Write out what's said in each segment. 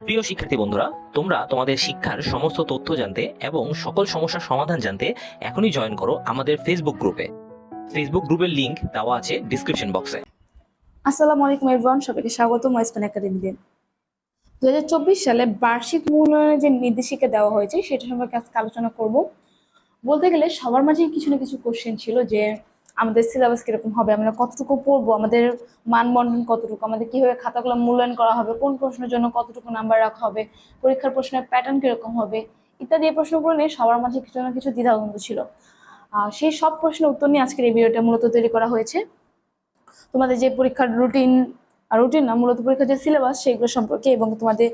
প্রিয় শিক্ষার্থী বন্ধুরা, তোমরা তোমাদের শিক্ষার সমস্ত তথ্য জানতে এবং সকল সমস্যার সমাধান জানতে এখনই জয়েন করো আমাদের ফেসবুক গ্রুপে ফেসবুক গ্রুপের লিংক দেওয়া আছে ডিসক্রিপশন বক্সে আসসালামু আলাইকুম এভরিওয়ান সবাইকে স্বাগত ওয়েস্টার্ন একাডেমিতে দু হাজার চব্বিশ সালে বার্ষিক মূল্যায়নের যে নির্দেশিকা দেওয়া হয়েছে, সেটা সম্পর্কে আজকে আলোচনা করব। বলতে গেলে সবার মাঝেই কিছু না কিছু কোশ্চেন ছিল যে আমাদের সিলেবাস কীরকম হবে, আমরা কতটুকু পড়ব, আমাদের মানবন্ধন কতটুকু, আমাদের কীভাবে খাতাগুলো মূল্যায়ন করা হবে, কোন প্রশ্নের জন্য কতটুকু নাম্বার রাখা হবে, পরীক্ষার প্রশ্নের প্যাটার্ন কীরকম হবে, ইত্যাদি এই প্রশ্নগুলো নিয়ে সবার মাঝে কিছু না কিছু দ্বিধাদ্বন্দ্ব ছিল। সেই সব প্রশ্নের উত্তর নিয়ে আজকের এই ভিডিওটা মূলত তৈরি করা হয়েছে। তোমাদের যে পরীক্ষার রুটিন রুটিন না, মূলত পরীক্ষার যে সিলেবাস সেগুলো সম্পর্কে এবং তোমাদের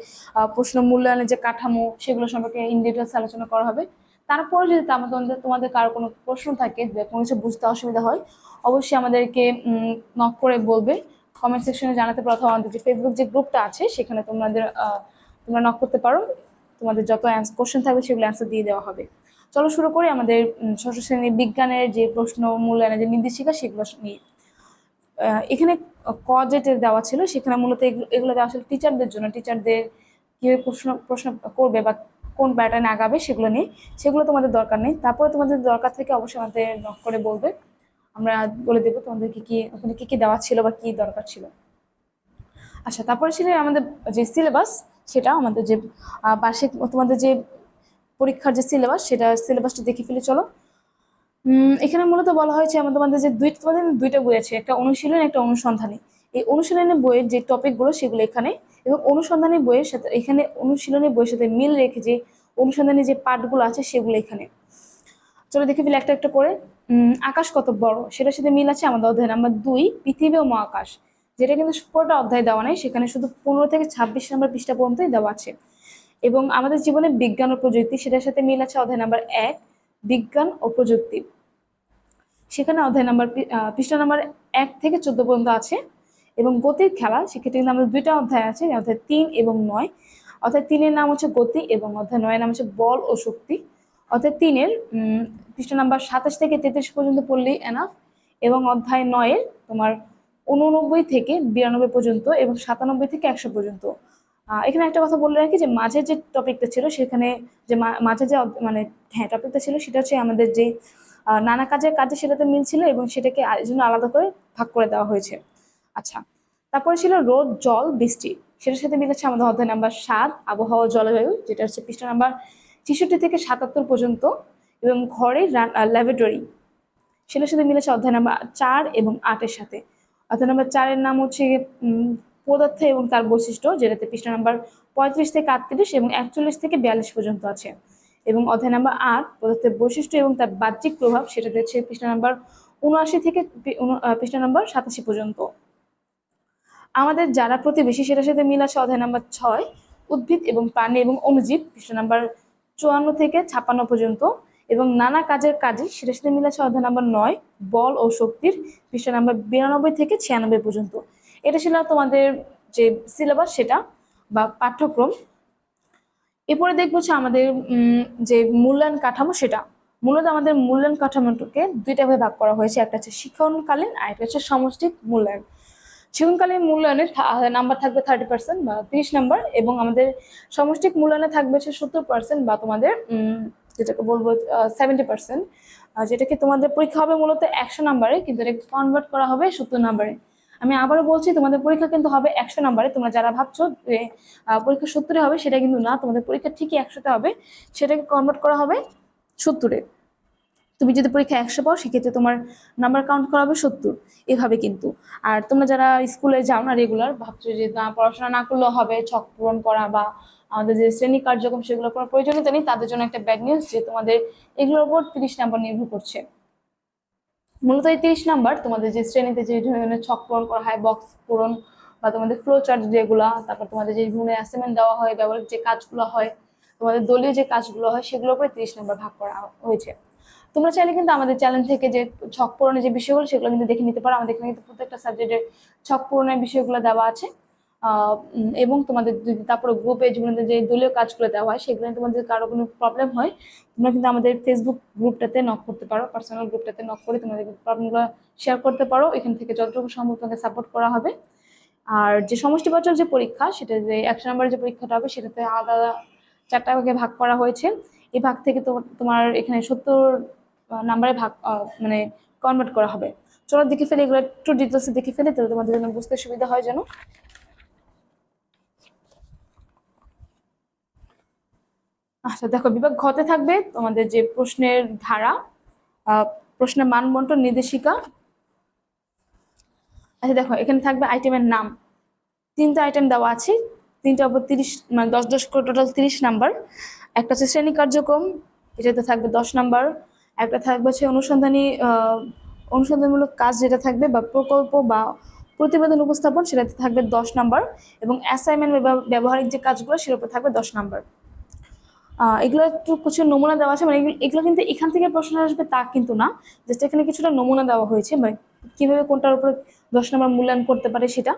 প্রশ্ন মূল্যায়নের যে কাঠামো সেগুলো সম্পর্কে ইন ডিটেলস আলোচনা করা হবে। তারপরে যদি তোমাদের তোমাদের কারও কোনো প্রশ্ন থাকে কোনো কিছু বুঝতে অসুবিধা হয়, অবশ্যই আমাদেরকে নক করে বলবে। কমেন্ট সেকশনে জানাতে পারো, অথবা আমাদের যে ফেসবুক যে গ্রুপটা আছে, সেখানে তোমাদের তোমরা নক করতে পারো। তোমাদের যত কোশ্চেন থাকবে, সেগুলো অ্যান্সার দিয়ে দেওয়া হবে। চলো শুরু করি আমাদের ষষ্ঠ শ্রেণির বিজ্ঞানের যে প্রশ্ন মূল্যায়নের যে নির্দেশিকা সেগুলো নিয়ে। এখানে ক যেটা দেওয়া ছিল, সেখানে মূলত এগুলো দেওয়া ছিল টিচারদের জন্য টিচারদের কীভাবে প্রশ্ন প্রশ্ন করবে বা কোন প্যাটার্নে আগাবে সেগুলো নিয়ে সেগুলো তোমাদের দরকার নেই। তারপরে তোমাদের দরকার থেকে অবশ্যই আমাদের নক করে বলবে। আমরা বলে দেবো তোমাদের কি কি, ওখানে কি কি দেওয়া ছিল বা কি দরকার ছিল। আচ্ছা তারপরে ছিল আমাদের যে সিলেবাস সেটা আমাদের যে বার্ষিক তোমাদের যে পরীক্ষার যে সিলেবাস সেটা সিলেবাসটা দেখে ফেলে চলো। এখানে মূলত বলা হয়েছে আমাদের তোমাদের যে দুই, তোমাদের দুইটা বই আছে, একটা অনুশীলন, একটা অনুসন্ধানী। এই অনুশীলনী বইয়ের যে টপিকগুলো সেগুলো এখানে এবং অনুসন্ধানী বইয়ের সাথে, এখানে অনুশীলনী বইয়ের সাথে মিল রেখে যে অনুসন্ধানী যে পাঠগুলো আছে সেগুলো এখানে। চলো দেখে ফেলে একটা একটা করে। আকাশ কত বড়? সেটার সাথে মিল আছে আমাদের অধ্যায় নাম্বার দুই, পৃথিবী ও মহাকাশ। যেটা কিন্তু পুরোটা অধ্যায় দেওয়া নেই, সেখানে শুধু পনেরো থেকে ছাব্বিশ নম্বর পৃষ্ঠা পর্যন্তই দেওয়া আছে। এবং আমাদের জীবনে বিজ্ঞান ও প্রযুক্তি, সেটার সাথে মিল আছে অধ্যায় নাম্বার এক, বিজ্ঞান ও প্রযুক্তি। সেখানে অধ্যায় নাম্বার পৃষ্ঠা নাম্বার এক থেকে চোদ্দ পর্যন্ত আছে। এবং গতির খেলা, সেক্ষেত্রে কিন্তু আমাদের দুইটা অধ্যায় আছে, অধ্যায় তিন এবং নয়। অর্থাৎ তিনের নাম হচ্ছে গতি এবং অধ্যায় নয়ের নাম হচ্ছে বল ও শক্তি। অর্থাৎ তিনের পৃষ্ঠা নাম্বার সাতাশ থেকে তেত্রিশ পর্যন্ত পড়লেই এনাফ এবং অধ্যায় নয়ের তোমার উননব্বই থেকে বিরানব্বই পর্যন্ত এবং সাতানব্বই থেকে একশো পর্যন্ত। এখানে একটা কথা বলে রাখি যে, মাঝে যে টপিকটা ছিল, সেখানে যে মাঝে যে মানে হ্যাঁ টপিকটা ছিল, সেটা হচ্ছে আমাদের যে নানা কাজের কাজে সেটাতে মিল ছিল এবং সেটাকে আ- জন্য আলাদা করে ভাগ করে দেওয়া হয়েছে। আচ্ছা তারপরে ছিল রোদ, জল, বৃষ্টি। সেটার সাথে মিলেছে আমাদের অধ্যায় নাম্বার সাত, আবহাওয়া জলবায়ু, যেটা হচ্ছে পৃষ্ঠা নাম্বার ছেষট্টি থেকে সাতাত্তর পর্যন্ত, এবং ঘরের ল্যাবরেটরি। সেটার সাথে মিলেছে অধ্যায় নাম্বার চার এবং আটের সাথে। অধ্যায় নাম্বার চারের নাম হচ্ছে পদার্থ এবং তার বৈশিষ্ট্য, যেটাতে পৃষ্ঠা নাম্বার পঁয়ত্রিশ থেকে আটত্রিশ এবং একচল্লিশ থেকে বিয়াল্লিশ পর্যন্ত আছে। এবং অধ্যায় নাম্বার আট, পদার্থের বৈশিষ্ট্য এবং তার বাহ্যিক প্রভাব, সেটাতে হচ্ছে পৃষ্ঠা নাম্বার উনআশি থেকে পৃষ্ঠা নাম্বার সাতাশি পর্যন্ত। আমাদের যারা প্রতিবেশী, সেটার সাথে মিল আছে অধ্যায় নাম্বার ছয়, উদ্ভিদ এবং প্রাণী এবং অণুজীব, পৃষ্ঠা নাম্বার চুয়ান্ন থেকে ছাপ্পান্ন পর্যন্ত, এবং নানা কাজের কাজে সেটার সাথে মিল আছে অধ্যায় নাম্বার নয়, বল ও শক্তির, পৃষ্ঠা নাম্বার বিরানব্বই থেকে ছিয়ানব্বই পর্যন্ত। এটা ছিল তোমাদের যে সিলেবাস সেটা বা পাঠ্যক্রম। এরপরে দেখব হচ্ছে আমাদের যে মূল্যায়ন কাঠামো, সেটা। মূলত আমাদের মূল্যায়ন কাঠামোটাকে দুইটা ভাবে ভাগ করা হয়েছে, একটা হচ্ছে শিক্ষণকালীন আর একটা হচ্ছে সমষ্টিক মূল্যায়ন। শিক্ষণকালীন মূল্যায়নে নাম্বার থাকবে থার্টি পার্সেন্ট বা তিরিশ নাম্বার এবং আমাদের সমষ্টিক মূল্যায়নে থাকবে হচ্ছে সত্তর পার্সেন্ট বা তোমাদের যেটাকে বলব সেভেন্টি পার্সেন্ট যেটাকে তোমাদের পরীক্ষা হবে মূলত একশো নাম্বারে কিন্তু এটাকে কনভার্ট করা হবে সত্তর নাম্বারে আমি আবারও বলছি, তোমাদের পরীক্ষা কিন্তু হবে একশো নাম্বারে তোমরা যারা ভাবছ যে পরীক্ষা সত্তরে হবে, সেটা কিন্তু না, তোমাদের পরীক্ষা ঠিকই একশোতে হবে। সেটাকে কনভার্ট করা হবে সত্তরে। তুমি যদি পরীক্ষা একশো পাও, সেক্ষেত্রে তোমার নাম্বার কাউন্ট করা হবে সত্তর। এভাবে কিন্তু। আর তোমরা যারা স্কুলে যাও না রেগুলার ভাবছ যে না, পড়াশোনা না করলেও হবে, ছক পূরণ করা বা আমাদের যে শ্রেণি কার্যক্রম সেগুলো করার প্রয়োজনীয়তা নেই, তাদের জন্য একটা ব্যাড নিউজ যে তোমাদের এগুলোর উপর তিরিশ নাম্বার নির্ভর করছে। মূলত এই তিরিশ নাম্বার তোমাদের যে শ্রেণীতে যে ধরনের ছক পূরণ করা হয় বক্স পূরণ বা তোমাদের ফ্লো চার্ট যেগুলো, তারপর তোমাদের যে ধরনের অ্যাসাইনমেন্ট দেওয়া হয়, ব্যবহারিক যে কাজগুলো হয়, তোমাদের দলীয় যে কাজগুলো হয়, সেগুলোর উপরে তিরিশ নাম্বার ভাগ করা হয়েছে। তোমরা চাইলে কিন্তু আমাদের চ্যানেল থেকে যে ছক পূরণের যে বিষয়গুলো, সেগুলো কিন্তু দেখে নিতে পারো। আমাদের এখানে কিন্তু প্রত্যেকটা সাবজেক্টের ছক পূরণের বিষয়গুলো দেওয়া আছে। এবং তোমাদের তারপরে গ্রুপে জীবনে যে দলীয় কাজগুলো দেওয়া হয়, সেগুলো তোমাদের কারও কোনো প্রবলেম হয়, তোমরা কিন্তু আমাদের ফেসবুক গ্রুপটাতে নক করতে পারো। পার্সোনাল গ্রুপটাতে নক করে তোমাদের প্রবলেমগুলো শেয়ার করতে পারো। এখান থেকে যতটুকু সম্ভব তোমাকে সাপোর্ট করা হবে। আর যে সমষ্টি সমষ্টিবাচক যে পরীক্ষা, সেটা যে একশো নম্বরের যে পরীক্ষাটা হবে, সেটাতে আলাদা চারটা ভাগে ভাগ করা হয়েছে। এই ভাগ থেকে তোমার এখানে সত্তর নাম্বারে ভাগ মানে কনভার্ট করা হবে। চলো দেখে ফেলে, এগুলো একটু ডিটেলসে দেখে ফেলে, তাহলে তোমাদের জন্য বুঝতে সুবিধা হয় যেন। আচ্ছা দেখো, বিভাগ ঘতে থাকবে তোমাদের যে প্রশ্নের ধারা প্রশ্নের মান বন্টন নির্দেশিকা। আচ্ছা দেখো, এখানে থাকবে আইটেমের নাম। তিনটা আইটেম দেওয়া আছে। তিনটা উপর তিরিশ মানে দশ দশ করে টোটাল তিরিশ নাম্বার একটা হচ্ছে শ্রেণি কার্যক্রম, এটাতে থাকবে দশ নাম্বার একটা থাকবে হচ্ছে অনুসন্ধানী অনুসন্ধানমূলক কাজ যেটা থাকবে বা প্রকল্প বা প্রতিবেদন উপস্থাপন, সেটাতে থাকবে দশ নাম্বার এবং অ্যাসাইনমেন্ট ব্যবহারিক যে কাজগুলো, সেটার উপর থাকবে দশ নাম্বার এগুলো একটু কিছু নমুনা দেওয়া আছে মানে এগুলো কিন্তু এখান থেকে প্রশ্ন আসবে তা কিন্তু না। জাস্ট এখানে কিছুটা নমুনা দেওয়া হয়েছে মানে কীভাবে কোনটার উপর দশ নম্বর মূল্যায়ন করতে পারে সেটা।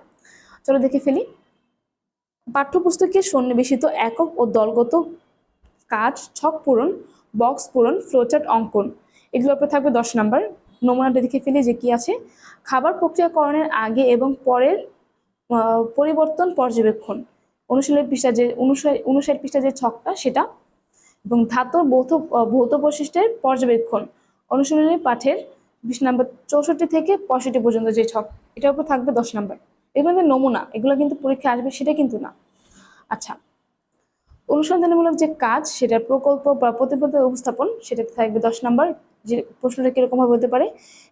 চলো দেখে ফেলি। পাঠ্যপুস্তকে সন্নিবেশিত একক ও দলগত কাজ, ছক পূরণ, বক্স পূরণ, ফ্লোচার্ট অঙ্কন। এগুলোর উপর থাকবে দশ নাম্বার। নমুনাটা দেখে ফেলে যে কি আছে। খাবার প্রক্রিয়াকরণের আগে এবং পরের পরিবর্তন পর্যবেক্ষণ। অনুশীলনের পৃষ্ঠা যে অনুসারী পৃষ্ঠা যে ছকটা সেটা এবং ধাতুর ভৌত ভৌত বৈশিষ্ট্যের পর্যবেক্ষণ। অনুশীলনী পাঠের বিশ নাম্বার চৌষট্টি থেকে পঁয়ষট্টি পর্যন্ত যে ছক, এটার উপর থাকবে দশ নাম্বার। এগুলো কিন্তু নমুনা, এগুলো কিন্তু পরীক্ষা আসবে, সেটা কিন্তু না। আচ্ছা অনুসন্ধানমূলক যে কাজ, সেটার প্রকল্প বা প্রতিবেদন উপস্থাপন, সেটাতে থাকবে দশ নম্বর, যে প্রশ্নটা কীরকম ভাবে হতে পারে?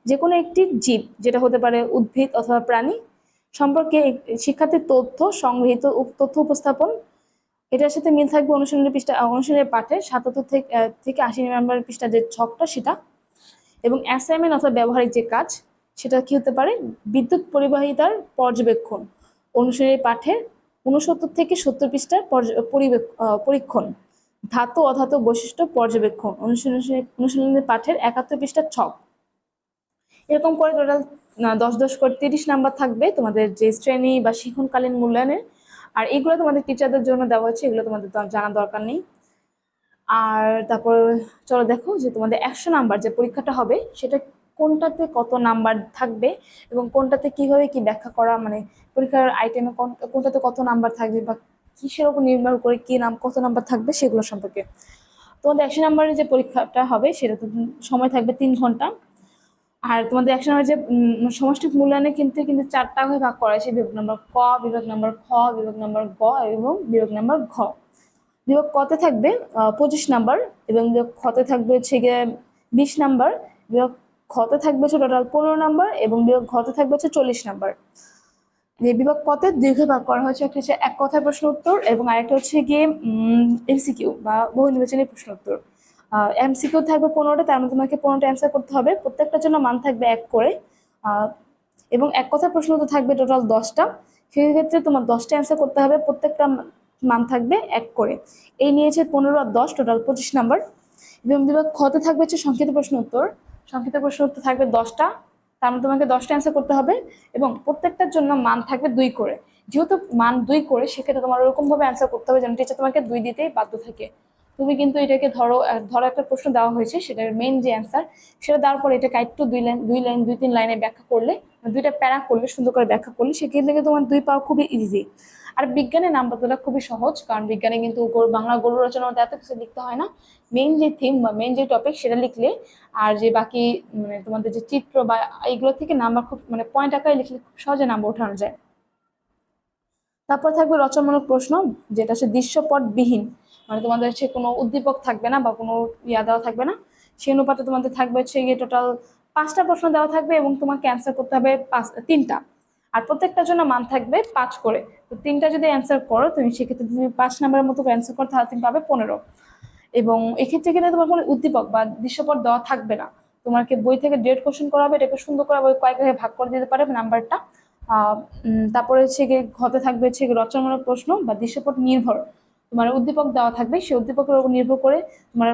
যে কোনো একটি জীব, যেটা হতে পারে উদ্ভিদ অথবা প্রাণী, সম্পর্কে শিক্ষার্থীর তথ্য সংগৃহীত তথ্য উপস্থাপন, এটার সাথে মিল থাকবে অনুশীলনী পৃষ্ঠা অনুশীলনের পাঠে সাতাত্তর থেকে আশি নাম্বার পৃষ্ঠা যে ছকটা, সেটা। এবং অ্যাসাইনমেন্ট অথবা ব্যবহারিক যে কাজ সেটা কি হতে পারে? বিদ্যুৎ পরিবাহিতার পর্যবেক্ষণ অনুশীলনী পাঠের উনসত্তর থেকে সত্তর পৃষ্ঠার পরীক্ষণ, ধাতু, অধাতু বৈশিষ্ট্য পর্যবেক্ষণ অনুশীলনী অনুশীলনী পাঠের একাত্তর পৃষ্ঠার ছক। এরকম করে টোটাল দশ দশ করে তিরিশ নাম্বার থাকবে তোমাদের যে শ্রেণি বা শিক্ষণকালীন মূল্যায়নের। আর এগুলো তোমাদের টিচারদের জন্য দেওয়া হচ্ছে এগুলো তোমাদের জানার দরকার নেই। আর তারপর, চলো দেখো যে তোমাদের একশো নাম্বার যে পরীক্ষাটা হবে, সেটা কোনটাতে কত নাম্বার থাকবে এবং কোনটাতে কীভাবে কি ব্যাখ্যা করা মানে পরীক্ষার আইটেমে কোনটাতে কত নাম্বার থাকবে বা কিসের উপর নির্ভর করে কি নাম কত নাম্বার থাকবে সেগুলো সম্পর্কে। তোমাদের একশো নাম্বারের যে পরীক্ষাটা হবে সেটা তো সময় থাকবে তিন ঘণ্টা। আর তোমাদের একশো নাম্বার যে উম, সমষ্টি মূল্যায়নে কিন্তু কিন্তু চারটা ভাগে ভাগ করা হয়েছে বিভাগ নম্বর ক বিভাগ নম্বর খ বিভাগ নম্বর গ এবং বিভাগ নম্বর ঘ। বিভাগ কতে থাকবে পঁচিশ নাম্বার এবং বিভাগ খতে থাকবে হচ্ছে গিয়ে বিশ নাম্বার বিভাগ খতে থাকবে হচ্ছে টোটাল পনেরো নাম্বার এবং বিভাগ ঘতে থাকবে হচ্ছে চল্লিশ নাম্বার যে বিভাগ পথে দীর্ঘ ভাগ করা হয়েছে, একটা হচ্ছে এক কথায় প্রশ্ন উত্তর এবং আরেকটা হচ্ছে গিয়ে এমসিকিউ বা বহু নির্বাচনী প্রশ্ন উত্তর। এমসিকিউ থাকবে পনেরোটা, তার মধ্যে তোমাকে পনেরোটা অ্যান্সার করতে হবে। প্রত্যেকটার জন্য মান থাকবে এক করে। এবং এক কথায় প্রশ্ন উত্তর থাকবে টোটাল দশটা। সেই ক্ষেত্রে তোমার দশটা অ্যান্সার করতে হবে, প্রত্যেকটা মান থাকবে এক করে। এই নিয়েছে পনেরো আর দশ টোটাল পঁচিশ নাম্বার এবং বিভাগ খতে থাকবে হচ্ছে সংক্ষিপ্ত প্রশ্ন উত্তর। সংক্ষিপ্ত প্রশ্ন উত্তর থাকবে দশটা। তার মধ্যে তোমাকে দশটা অ্যান্সার করতে হবে এবং প্রত্যেকটার জন্য মান থাকবে দুই করে। যেহেতু মান দুই করে, সেক্ষেত্রে তোমার ওরকম ভাবে অ্যান্সার করতে হবে যেন টিচার তোমাকে দুই দিতেই বাধ্য থাকে। তুমি কিন্তু এটাকে ধরো ধরো একটা প্রশ্ন দেওয়া হয়েছে, সেটার মেন যে অ্যান্সার সেটা দেওয়ার পর এটাকে একটু দুই লাইন দুই লাইন দুই তিন লাইনে ব্যাখ্যা করলে, দুইটা প্যারা করলে, সুন্দর করে ব্যাখ্যা করলে সেক্ষেত্রে কিন্তু তোমার দুই পাওয়া খুবই ইজি আর বিজ্ঞানে নাম্বার তোলা খুবই সহজ, কারণ বিজ্ঞানে কিন্তু বাংলা গরু রচনার মধ্যে এত কিছু লিখতে হয় না। মেন যে থিম বা মেন যে টপিক সেটা লিখলে, আর যে বাকি মানে তোমাদের যে চিত্র বা এইগুলো থেকে নাম্বার খুব মানে পয়েন্ট আকারে লিখলে খুব সহজে নাম্বার ওঠানো যায়। তারপর থাকবে রচনামূলক প্রশ্ন, যেটা হচ্ছে দৃশ্যপটবিহীন। মানে তোমাদের হচ্ছে কোনো উদ্দীপক থাকবে না বা কোনো ইয়া দেওয়া থাকবে না। সেই অনুপাতে তোমাদের থাকবে হচ্ছে গিয়ে টোটাল পাঁচটা প্রশ্ন দেওয়া থাকবে এবং তোমাকে অ্যান্সার করতে হবে পাঁচ, তিনটা। আর প্রত্যেকটার জন্য মান থাকবে পাঁচ করে। তো তিনটা যদি অ্যান্সার করো, তুমি সেক্ষেত্রে তুমি পাঁচ নাম্বারের মতো অ্যান্সার করো, তাহলে তুমি পাবে পনেরো। এবং এক্ষেত্রে কিন্তু তোমার কোনো উদ্দীপক বা দৃশ্যপট দেওয়া থাকবে না। তোমাকে বই থেকে ডেট কোশ্চেন করা হবে, এটাকে সুন্দর করে বই কয়েক ভাগে করে দিতে পারে নাম্বারটা তারপরে হচ্ছে গিয়ে ঘতে থাকবে হচ্ছে রচনামূলক প্রশ্ন বা দৃশ্যপট নির্ভর। তোমার উদ্দীপক দেওয়া থাকবে, সেই উদ্দীপকের উপর নির্ভর করে তোমার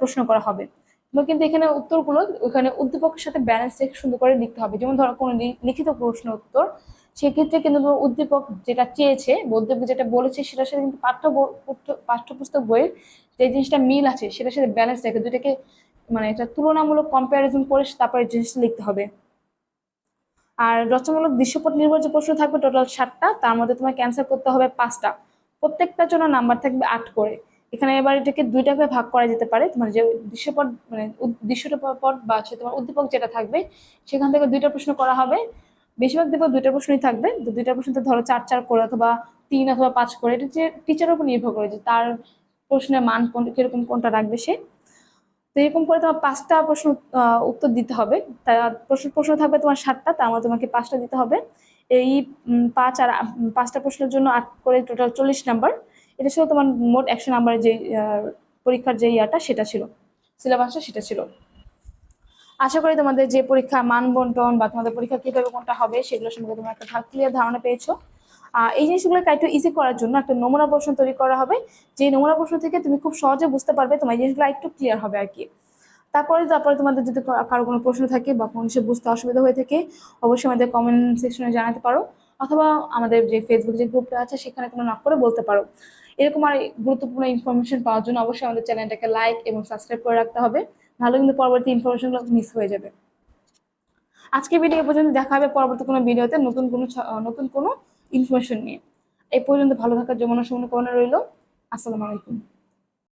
প্রশ্ন করা হবে। তোমার কিন্তু এখানে উত্তরগুলো, ওখানে উদ্দীপকের সাথে ব্যালেন্স রেখে সুন্দর করে লিখতে হবে। যেমন ধরো কোনো লিখিত প্রশ্ন উত্তর, সেক্ষেত্রে কিন্তু তোমার উদ্দীপক যেটা চেয়েছে উদ্দীপক যেটা বলেছে, সেটার সাথে কিন্তু পাঠ্য পাঠ্যপুস্তক বইয়ের যে জিনিসটা মিল আছে, সেটার সাথে ব্যালেন্স রেখে দুটাকে মানে এটা তুলনামূলক কম্প্যারিজন করে তারপরে জিনিসটা লিখতে হবে। আর রচনামূলক দৃশ্যপট নির্ভর যে প্রশ্ন থাকবে টোটাল সাতটা, তার মধ্যে তোমাকে অ্যান্সার করতে হবে পাঁচটা। প্রত্যেকটার জন্য নাম্বার থাকবে আট করে। এখানে এবার এটাকে দুইটা করে ভাগ করা যেতে পারে। তোমার যে দৃশ্যপট মানে দৃশ্যপট বা হচ্ছে তোমার উদ্দীপক যেটা থাকবে, সেখান থেকে দুইটা প্রশ্ন করা হবে। বেশিরভাগ দেখব দুইটা প্রশ্নই থাকবে। তো দুইটা প্রশ্নতে ধরো চার চার করে অথবা তিন অথবা পাঁচ করে, এটা যে টিচারের উপর নির্ভর করে যে তার প্রশ্নের মান কোন, কীরকম কোনটা রাখবে সে। তো এরকম করে তোমার পাঁচটা প্রশ্ন উত্তর দিতে হবে। তা প্রশ্ন প্রশ্ন থাকবে তোমার সাতটা, তার মধ্যে তোমাকে পাঁচটা দিতে হবে। এই পাঁচ আর পাঁচটা প্রশ্নের জন্য আট করে টোটাল চল্লিশ নাম্বার। এটা ছিল তোমার মোট একশো নাম্বারের যে পরীক্ষার যে ইয়াটা, সেটা ছিল। সিলেবাসটা সেটা ছিল। আশা করি তোমাদের যে পরীক্ষা মান, বন্টন বা তোমাদের পরীক্ষা কীভাবে কোনটা হবে, সেগুলো সম্পর্কে তোমরা একটা ক্লিয়ার ধারণা পেয়েছ। এই জিনিসগুলোকে একটু ইজি করার জন্য একটা নমুনা প্রশ্ন তৈরি করা হবে। যে নমুনা প্রশ্ন থেকে তুমি খুব সহজে বুঝতে পারবে তোমার জিনিসগুলো একটু ক্লিয়ার হবে আর কি। তারপরে তারপরে তোমাদের যদি কারও কোনো প্রশ্ন থাকে বা কোনো কিছু বুঝতে অসুবিধা হয়ে থাকে, অবশ্যই আমাদের কমেন্ট সেকশনে জানাতে পারো, অথবা আমাদের যে ফেসবুক যে গ্রুপটা আছে, সেখানে তোমরা নক করে বলতে পারো। এরকম আর গুরুত্বপূর্ণ ইনফরমেশন পাওয়ার জন্য অবশ্যই আমাদের চ্যানেলটাকে লাইক এবং সাবস্ক্রাইব করে রাখতে হবে, নাহলে কিন্তু পরবর্তী ইনফরমেশনগুলো মিস হয়ে যাবে। আজকে ভিডিও পর্যন্ত দেখা হবে পরবর্তী কোনো ভিডিওতে নতুন কোনো নতুন কোনো ইনফরমেশন নিয়ে। এই পর্যন্ত ভালো থাকার জন্য শুভকামনা রইল। আসসালামু আলাইকুম।